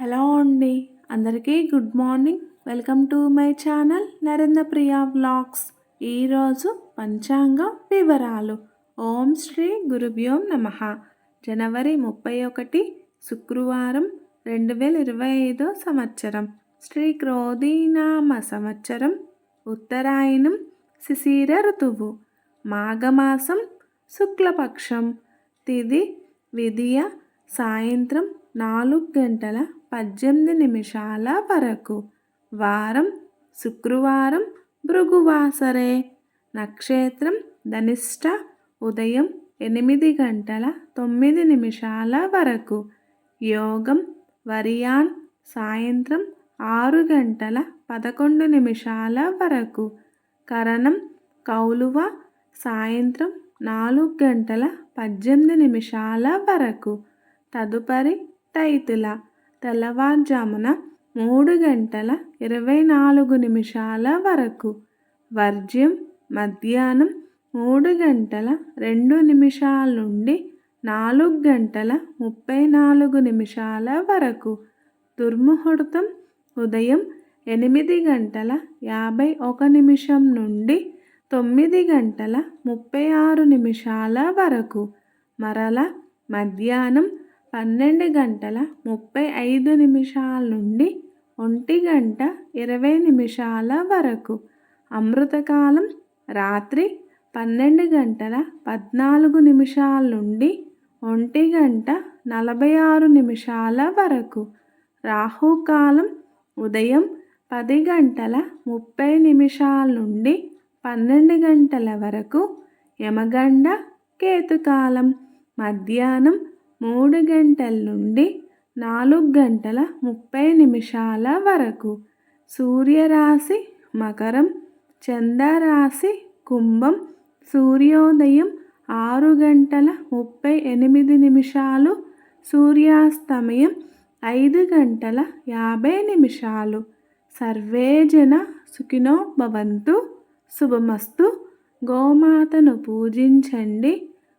Hello అండి. అందరికీ good morning. Welcome to my channel Narendra Priya vlogs. ఈరోజు పంచాంగ వివరాలు. ఓం శ్రీ గురుభ్యోం నమ. జనవరి ముప్పై ఒకటి శుక్రవారం రెండు వేల ఇరవై ఐదో సంవత్సరం. శ్రీ క్రోధీనామ సంవత్సరం. ఉత్తరాయణం శిశిర ఋతువు. మాఘమాసం శుక్లపక్షం. తిది విధియ సాయంత్రం నాలుగు గంటల పద్దెనిమిది నిమిషాల వరకు. వారం శుక్రవారం భృగువాసరే. నక్షత్రం ధనిష్ట ఉదయం ఎనిమిది గంటల తొమ్మిది నిమిషాల వరకు. యోగం వరియాన్ సాయంత్రం ఆరు గంటల పదకొండు నిమిషాల వరకు. కరణం కౌలువ సాయంత్రం నాలుగు గంటల పద్దెనిమిది నిమిషాల వరకు. తదుపరి తైతుల తెల్లవారుజామున మూడు గంటల ఇరవై నాలుగు నిమిషాల వరకు. వర్జ్యం మధ్యాహ్నం మూడు గంటల రెండు నిమిషాల నుండి నాలుగు గంటల ముప్పై నాలుగు నిమిషాల వరకు. దుర్ముహూర్తం ఉదయం ఎనిమిది గంటల యాభై ఒక నిమిషం నుండి తొమ్మిది గంటల ముప్పై ఆరు నిమిషాల వరకు. మరల మధ్యాహ్నం పన్నెండు గంటల ముప్పై ఐదు నిమిషాల నుండి ఒంటి గంట ఇరవై నిమిషాల వరకు. అమృతకాలం రాత్రి పన్నెండు గంటల పద్నాలుగు నిమిషాల నుండి ఒంటి గంట నలభై ఆరు నిమిషాల వరకు. రాహుకాలం ఉదయం పది గంటల ముప్పై నిమిషాల నుండి పన్నెండు గంటల వరకు యమగండ కేతుకాలం. మధ్యాహ్నం మూడు గంటల నుండి నాలుగు గంటల ముప్పై నిమిషాల వరకు. సూర్యరాశి మకరం చంద్రరాశి కుంభం సూర్యోదయం ఆరు గంటల ముప్పై ఎనిమిది నిమిషాలు సూర్యాస్తమయం ఐదు గంటల యాభై నిమిషాలు. సర్వే జన సుఖినో భవంతు శుభమస్తు. గోమాతను పూజించండి.